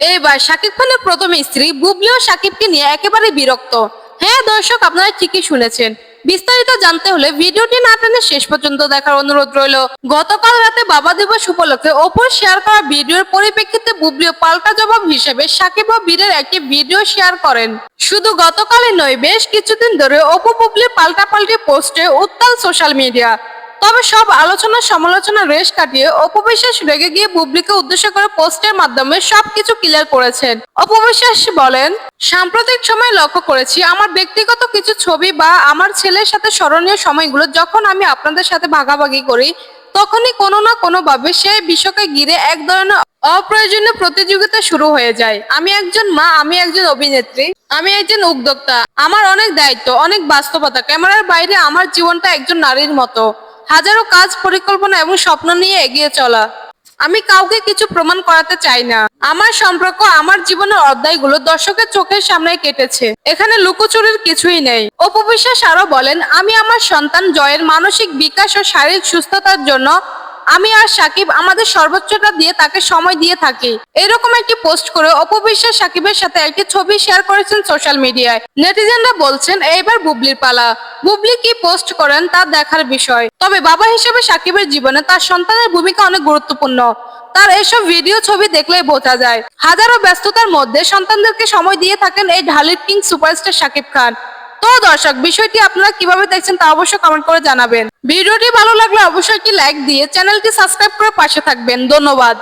এইবার শাকিব খানের প্রথম স্ত্রী বুবলিও শাকিবকে নিয়ে একেবারে বিরক্ত। হ্যাঁ দর্শক, আপনারা ঠিকই শুনেছেন। বিস্তারিত জানতে হলে ভিডিওটি না টেনে শেষ পর্যন্ত দেখার অনুরোধ রইল। গতকাল রাতে বাবা দিবস উপলক্ষে ওপর শেয়ার করা ভিডিওর পরিপ্রেক্ষিতে বুবলিও পাল্টা জবাব হিসেবে সাকিব ও বীরের একটি ভিডিও শেয়ার করেন। শুধু গতকালই নয়, বেশ কিছুদিন ধরে অপু বুবলির পাল্টাপাল্টি পোস্টে উত্তাল সোশ্যাল মিডিয়া। তবে সব আলোচনা সমালোচনা রেশ কাটিয়ে অপবিশ্বাস রেগে গিয়ে বুবলিকে উদ্দেশ্য করে পোস্টের মাধ্যমে সবকিছু ক্লিয়ার করেছেন। অপবিশ্বাস বলেন, সাম্প্রতিক সময় লক্ষ্য করেছি, আমার ব্যক্তিগত কিছু ছবি বা আমার ছেলের সাথে স্মরণীয় সময়গুলো যখন আমি আপনাদের সাথে ভাগাভাগি করি, তখনই কোনো না কোনো ভাবে সেই বিষয়কে ঘিরে এক ধরনের অপ্রয়োজনীয় প্রতিযোগিতা শুরু হয়ে যায়। আমি একজন মা, আমি একজন অভিনেত্রী, আমি একজন উদ্যোক্তা। আমার অনেক দায়িত্ব, অনেক বাস্তবতা, ক্যামেরার বাইরে আমার জীবনটা একজন নারীর মতো। হাজারো কাজ, পরিকল্পনা এবং স্বপ্ন নিয়ে এগিয়ে চলা। আমি কাউকে কিছু প্রমাণ করাতে চাই না। আমার সম্পর্ক, আমার জীবনের অধ্যায়গুলো দর্শকের চোখের সামনে কেটেছে। এখানে লুকোচুরির কিছুই নেই। অপবিশ্বাস আরও বলেন, আমি আমার সন্তান জয়ের মানসিক বিকাশ ও শারীরিক সুস্থতার জন্য আমি আর সাকিব আমাদের সর্বোচ্চটা দিয়ে তাকে সময় দিয়ে থাকি। এরকম একটি পোস্ট করে অপবিশ্বাস সাকিবের সাথে একটি ছবি শেয়ার করেছেন সোশ্যাল মিডিয়ায়। নেটিজেনরা বলছেন, এইবার বুবলির পালা। বুবলি কি পোস্ট করেন তা দেখার বিষয়। তবে বাবা হিসেবে সাকিবের জীবনে তার সন্তানের ভূমিকা অনেক গুরুত্বপূর্ণ। তার এসব ভিডিও ছবি দেখলেই বোঝা যায়। হাজারো ব্যস্ততার মধ্যে সন্তানদেরকে সময় দিয়ে থাকেন এই ঢালির কিং সুপারস্টার সাকিব খান। তো দর্শক, বিষয়টি আপনারা কীভাবে দেখছেন তা অবশ্যই কমেন্ট করে জানাবেন। ভিডিওটি ভালো লাগলে অবশ্যই একটি লাইক দিয়ে চ্যানেলটি সাবস্ক্রাইব করে পাশে থাকবেন। ধন্যবাদ।